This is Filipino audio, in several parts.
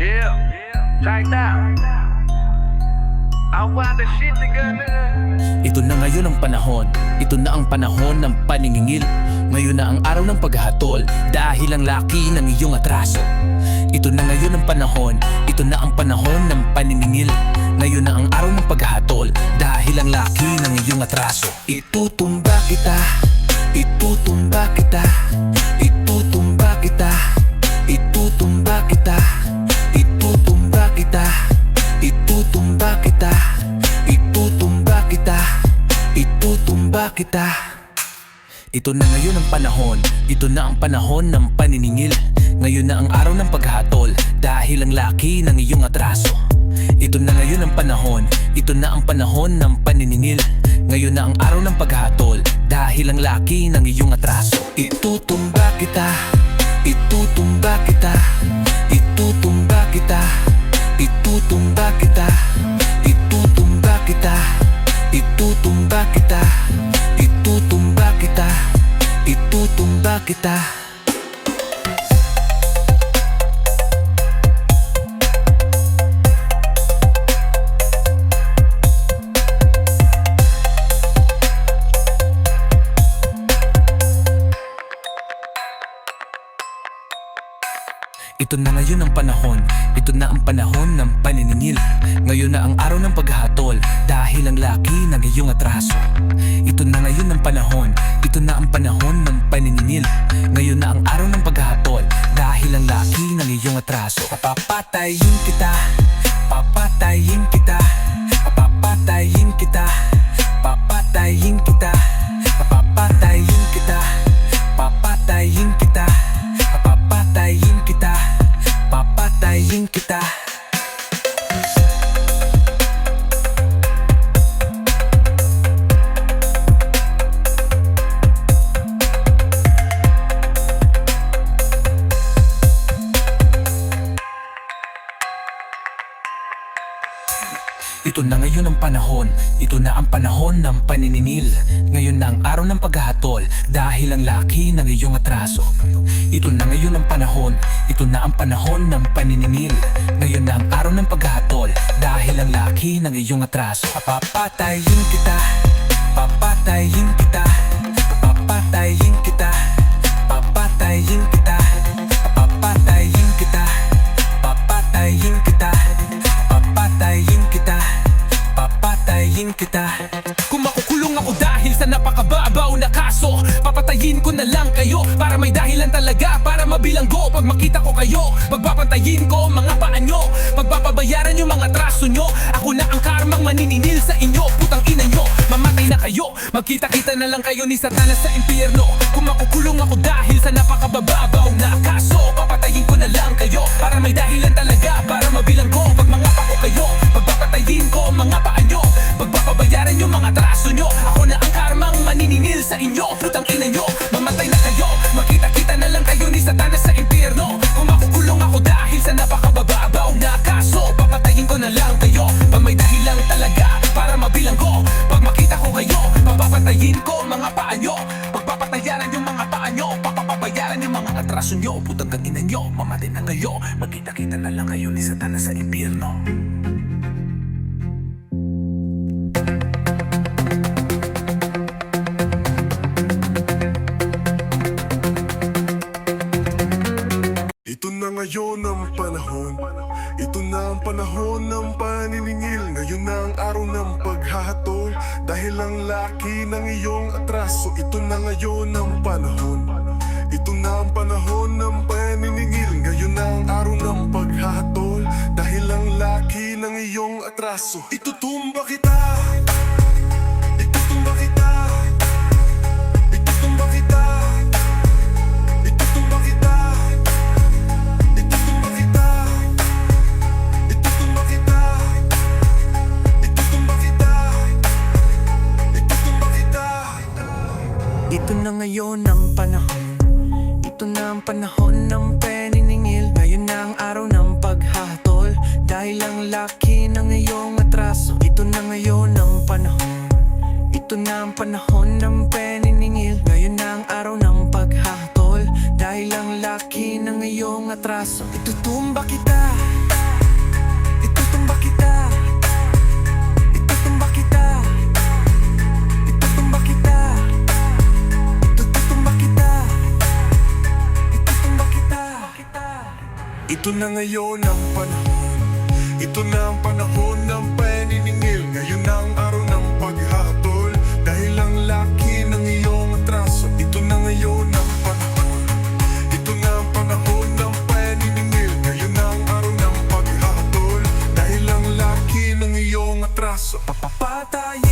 Yeah, that. Shit, nigga, nigga. Ito na ngayon ang panahon. Ito na ang panahon ng paningingil. Ngayon na ang araw ng paghatol Dahil ang laki ng iyong atraso. Ito na ngayon ang panahon. Ito na ang panahon ng paniningil Ngayon na ang araw ng paghatol Dahil ang laki ng iyong atraso. Itutumba kita. Itutumba kita. Itutumba kita Ito na ngayon ang panahon. Ito na ang panahon ng paniningil. Ngayon na ang araw ng paghatol Dahil ang laki ng iyong atraso. Ito na ngayon ang panahon. Ito na ang panahon ng paniningil. Ngayon na ang araw ng paghatol Dahil ang laki ng iyong atraso. Itutumba kita. Itutumba kita Ito na ngayon ang panahon. Ito na ang panahon ng paniningil. Ngayon na ang araw ng paghatol Dahil ang laki ng iyong atraso. Ito na ngayon ang panahon. Ito na ang panahon ng paniningil. Ngayon na ang araw ng paghatol Dahil ang laki ng iyong atraso. Papapatayin kita. Papatayin kita. Papapatayin kita. Papatayin kita panahon ng paniningil Ngayon na ang araw ng paghahatol dahil ang laki ng iyong atraso. Ito na ngayon ang panahon, ito na ang panahon ng paniningil Ngayon na ang araw ng paghahatol dahil ang laki ng iyong atraso. Papatayin kita, papatayin kita Papatayin ko na lang kayo Para may dahilan talaga Para mabilanggo. Pag makita ko kayo Pagpapantayin ko mga paa nyo. Pagpapabayaran yung mga traso nyo. Ako na ang karmang manininil sa inyo Putang ina nyo. Mamatay na kayo Magkita-kita na lang kayo ni Satanas sa impyerno. Kung makukulong ako dahil sa napakabababaw na kaso Papatayin ko na lang kayo. Para may dahilan talaga Para mabilanggo. Pag mga pako kayo Pagpapatayin ko mga paa nyo. Pagpapabayaran yung mga traso nyo. Ako na ang karmang maniningil sa inyo Putang atraso nyo Putang ina nyo Mamatay na kayo Magkita-kita na lang kayo ni Satanas sa impyerno. Ito na ngayon ang panahon. Ito na ang panahon ng paniningil. Ngayon na ang araw ng paghahatol Dahil ang laki ng iyong atraso Ito na ngayon ang panahon. Ito na ang panahon atraso Itutumba kita. Itutumba kita. Itutumba kita. Itutumba kita. Itutumba kita. Itutumba kita. Kita. Ito na ngayon ang panahon. Ito na ang panahon ng peniningil. Ngayon na ang araw ng paghatol. Dahil ang laki Ito na ngayon ang panahon. Ito na ang panahon ng peniningil. Ngayon na ang araw ng paghatol. Dahil ang laki ng iyong atraso. Itutumba kita. Itutumba kita. Itutumba kita. Itutumba kita. Itutumba kita. Itutumba kita. Ito na ngayon ang panahon. Ito na ang panahon Sou papapata tá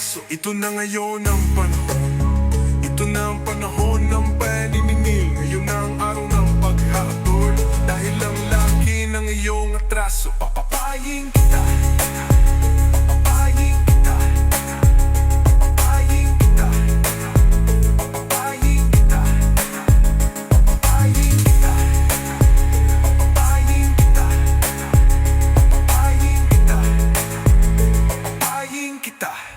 atraso Ito na ngayon ang panahon. Ito na ang panahon ng paniningil Ngayon na ang araw ng paghahatol. Dahil ang laki ng iyong atraso Papapayin kita. Papapayin kita. Papapayin kita. Papapayin kita. Papapayin kita. Papapayin kita. Papapayin kita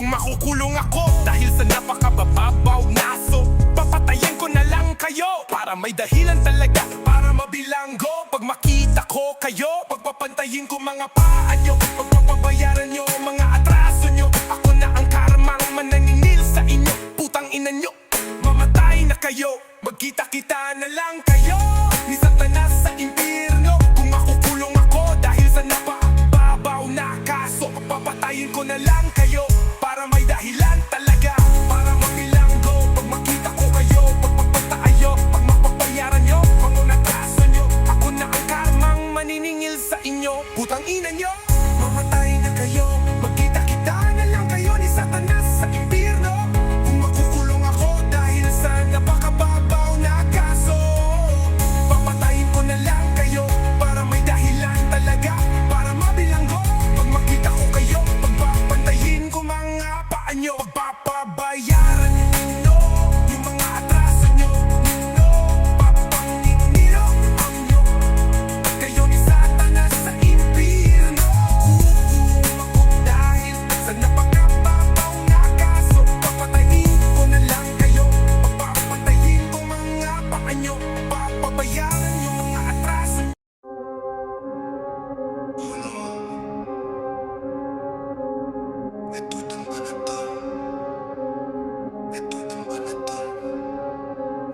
Kung makukulong ako dahil sa napakabababaw naso Papatayin ko na lang kayo. Para may dahilan talaga Para mabilanggo. Pag makita ko kayo Pagpapantayin ko mga paa nyo. Pagpapabayaran nyo mga atraso nyo. Ako na ang karmang mananinil sa inyo. Putang ina nyo Mamatay na kayo. Magkita-kita na lang kayo. Ni Satanas sa impyerno. Kung makukulong ako dahil sa napababaw na kaso Papatayin ko na lang kayo Para may dahilan talaga. Para mabilanggo Pag makita ko kayo Pag magpataayo Pag mapagbayaran nyo Mga nataso nyo Ako na ang karmang maniningil sa inyo. Putang ina nyo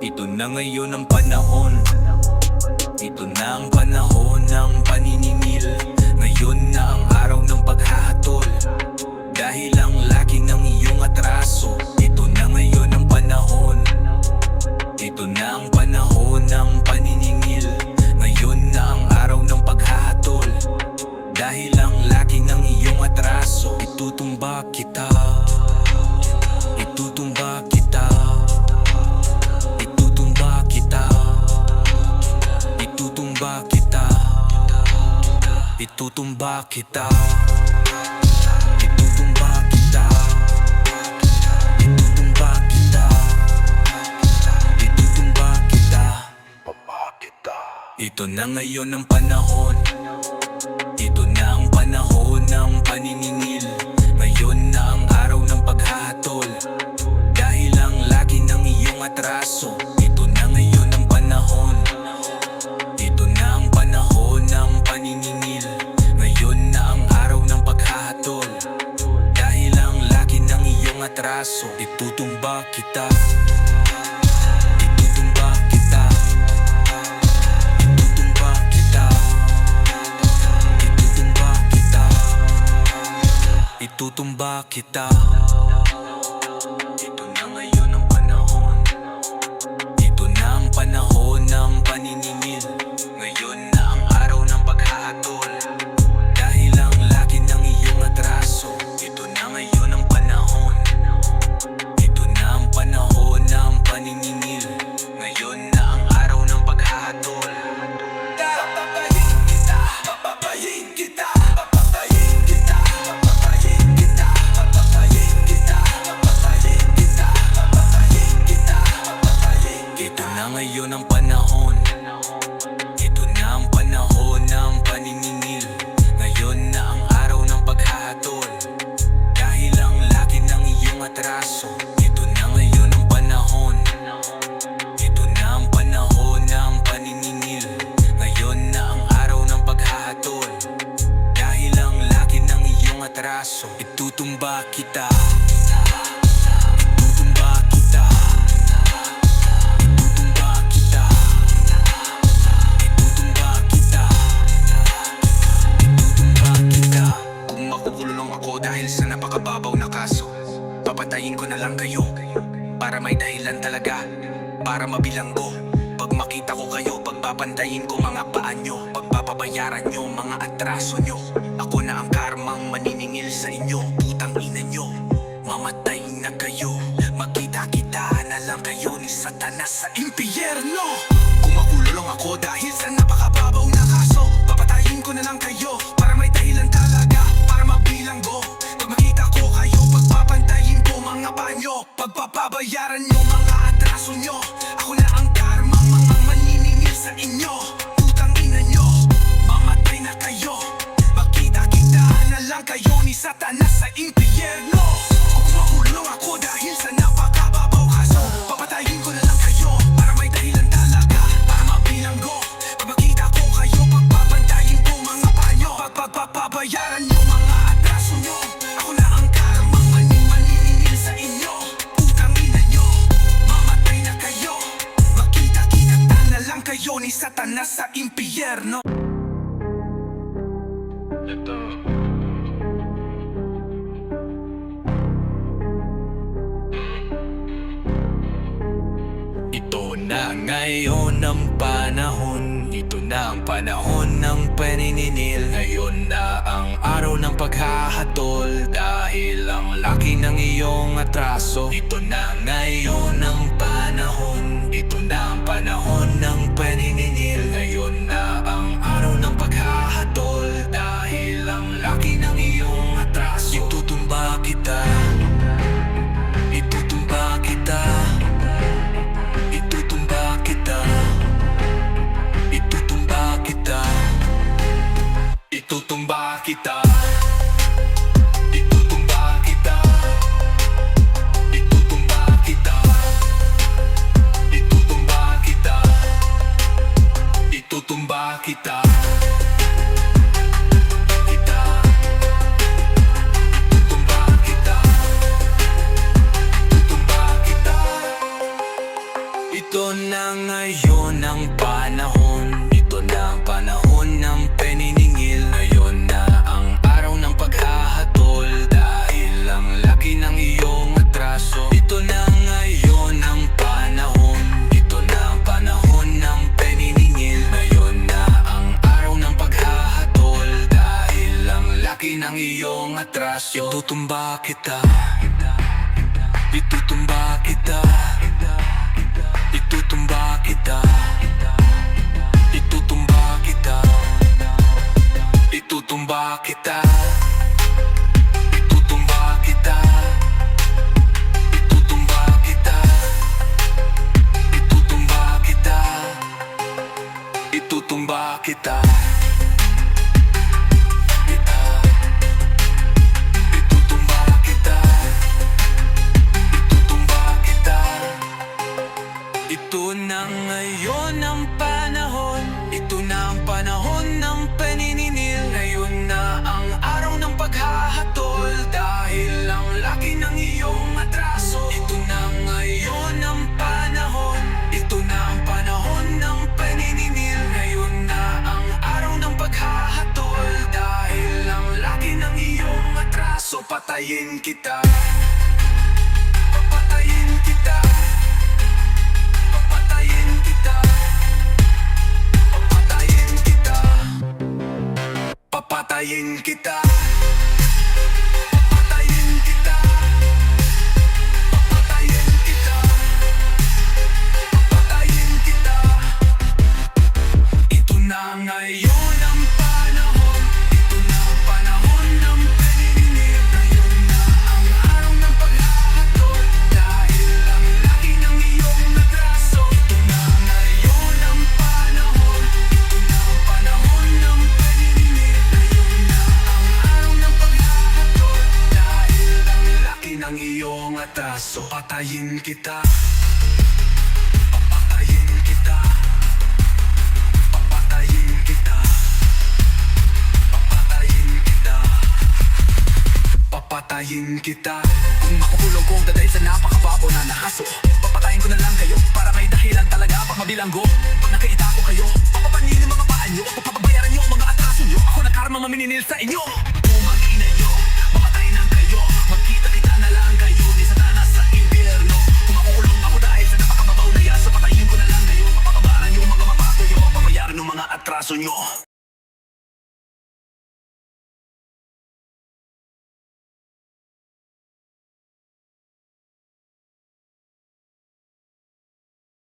Ito na ngayon ang panahon. Ito na ang panahon ng paniningil. Ngayon na ang araw ng paghahatol. Dahil ang laki ng iyong atraso. Ito na ngayon ang panahon. Ito na ang panahon ng paniningil. Ngayon na ang araw ng paghahatol. Dahil ang laki ng iyong atraso. Itutumba kita. Itutumba kita Itutumba kita. Itutumba kita. Itutumba kita. Itutumba kita. Itutumba kita. Ito na ngayon ang panahon Kita. Itutumba kita. Itutumba kita. Itutumba kita. Itutumba kita Ngayon ang panahon. Para mabilanggo. Pag makita ko kayo Pagpapantayin ko mga paa nyo. Pagpapabayaran nyo mga atraso nyo. Ako na ang karmang maniningil sa inyo Putang ina nyo. Mamatay na kayo Magkita-kita na lang kayo ni Satanas sa impyerno. Kung makulong ako dahil sa napakababaw na kaso. Papatayin ko na lang kayo Para may dahilan talaga Para mabilanggo Pag makita ko kayo Pagpapantayin ko mga banyo Pagpapabayaran nyo mga atraso nyo. Ako na ang karma Mga maniningil sa inyo. Putang ina nyo Mamatay na kayo. Magkita-kita na lang kayo ni Satanas sa impyerno. Kung makulong ako dahil ngayon ang panahon Ito na ang panahon ng panininil Ngayon na ang araw ng paghahatol Dahil ang laki ng iyong atraso. Ito na ngayon ang gritar. Itutumba kita. Itutumba kita ito na ngayon ang panahon. Ito na ang panahon ng panininil. Ngayon na ang araw ng paghahatol. Dahil ang laki ng iyong atraso. Ito na ngayon ang panahon. Ito na ang panahon ng panininil. Ngayon na ang araw ng paghahatol. Dahil ang laki ng iyong atraso. Patayin kita atraso Patayin kita. Papatayin kita. Papatayin kita. Papatayin kita. Papatayin papatayin kita. Kung makukulong ko dahil sa napakababo na nakaso Papatayin ko na lang kayo para may dahilan talaga. Pag mabilanggo, pag nakita ko kayo Papapaninin mga paan nyo Papabayaran nyo ang mga atraso nyo Ako na karma mamininil sa inyo